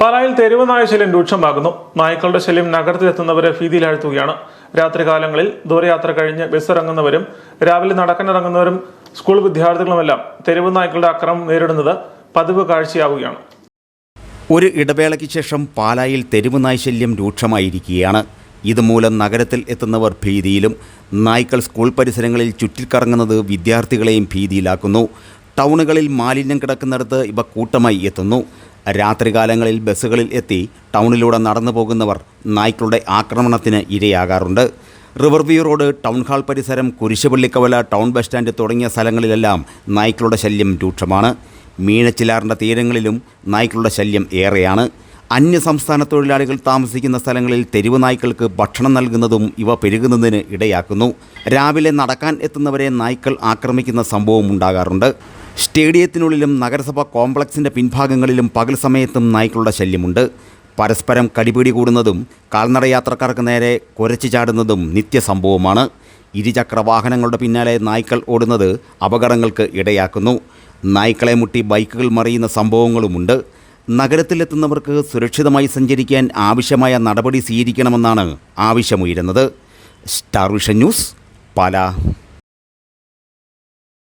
പാലായിൽ തെരുവ് നായ ശല്യം രൂക്ഷമാകുന്നു. നായ്ക്കളുടെ ശല്യം നഗരത്തിലെത്തുന്നവരെ ഭീതിയിലാഴ്ത്തുകയാണ്. രാത്രികാലങ്ങളിൽ ദൂരയാത്ര കഴിഞ്ഞ് ബസ് ഇറങ്ങുന്നവരും രാവിലെ നടക്കാനിറങ്ങുന്നവരും സ്കൂൾ വിദ്യാർത്ഥികളുമെല്ലാം തെരുവ് നായ്ക്കളുടെ അക്രമം നേരിടുന്നത് പതിവ് കാഴ്ചയാവുകയാണ്. ഒരു ഇടവേളയ്ക്ക് ശേഷം പാലായിൽ തെരുവ് നായ്ശല്യം രൂക്ഷമായിരിക്കുകയാണ്. ഇതുമൂലം നഗരത്തിൽ എത്തുന്നവർ ഭീതിയിലും നായ്ക്കൾ സ്കൂൾ പരിസരങ്ങളിൽ ചുറ്റിക്കറങ്ങുന്നത് വിദ്യാർത്ഥികളെയും ഭീതിയിലാക്കുന്നു. ടൗണുകളിൽ മാലിന്യം കിടക്കുന്നിടത്ത് ഇവ കൂട്ടമായി എത്തുന്നു. രാത്രികാലങ്ങളിൽ ബസ്സുകളിൽ എത്തി ടൗണിലൂടെ നടന്നു പോകുന്നവർ നായ്ക്കളുടെ ആക്രമണത്തിന് ഇരയാകാറുണ്ട്. River view road town hall പരിസരം കുരിശുപള്ളിക്കവല ടൗൺ ബസ് സ്റ്റാൻഡ് തുടങ്ങിയ സ്ഥലങ്ങളിലെല്ലാം നായ്ക്കളുടെ ശല്യം രൂക്ഷമാണ്. മീനച്ചിലാറിന്റെ തീരങ്ങളിലും നായ്ക്കളുടെ ശല്യം ഏറെയാണ്. അന്യ സംസ്ഥാന തൊഴിലാളികൾ താമസിക്കുന്ന സ്ഥലങ്ങളിൽ തെരുവ് നായ്ക്കൾക്ക് ഭക്ഷണം നൽകുന്നതും ഇവ പെരുകുന്നതിന് ഇടയാക്കുന്നു. രാവിലെ നടക്കാൻ എത്തുന്നവരെ നായ്ക്കൾ ആക്രമിക്കുന്ന സംഭവം ഉണ്ടാകാറുണ്ട്. സ്റ്റേഡിയത്തിനുള്ളിലും നഗരസഭാ കോംപ്ലക്സിന്റെ പിൻഭാഗങ്ങളിലും പകൽ സമയത്തും നായ്ക്കളുടെ ശല്യമുണ്ട്. പരസ്പരം കടിപിടി കൂടുന്നതും കാൽനട യാത്രക്കാർക്ക് നേരെ കുരച്ചു ചാടുന്നതും നിത്യസംഭവമാണ്. ഇരുചക്ര വാഹനങ്ങളുടെ പിന്നാലെ നായ്ക്കൾ ഓടുന്നത് അപകടങ്ങൾക്ക് ഇടയാക്കുന്നു. നായ്ക്കളെ മുട്ടി ബൈക്കുകൾ മറിയുന്ന സംഭവങ്ങളുമുണ്ട്. നഗരത്തിലെത്തുന്നവർക്ക് സുരക്ഷിതമായി സഞ്ചരിക്കാൻ ആവശ്യമായ നടപടി സ്വീകരിക്കണമെന്നാണ് ആവശ്യമുയരുന്നത്. Star vision news Pala.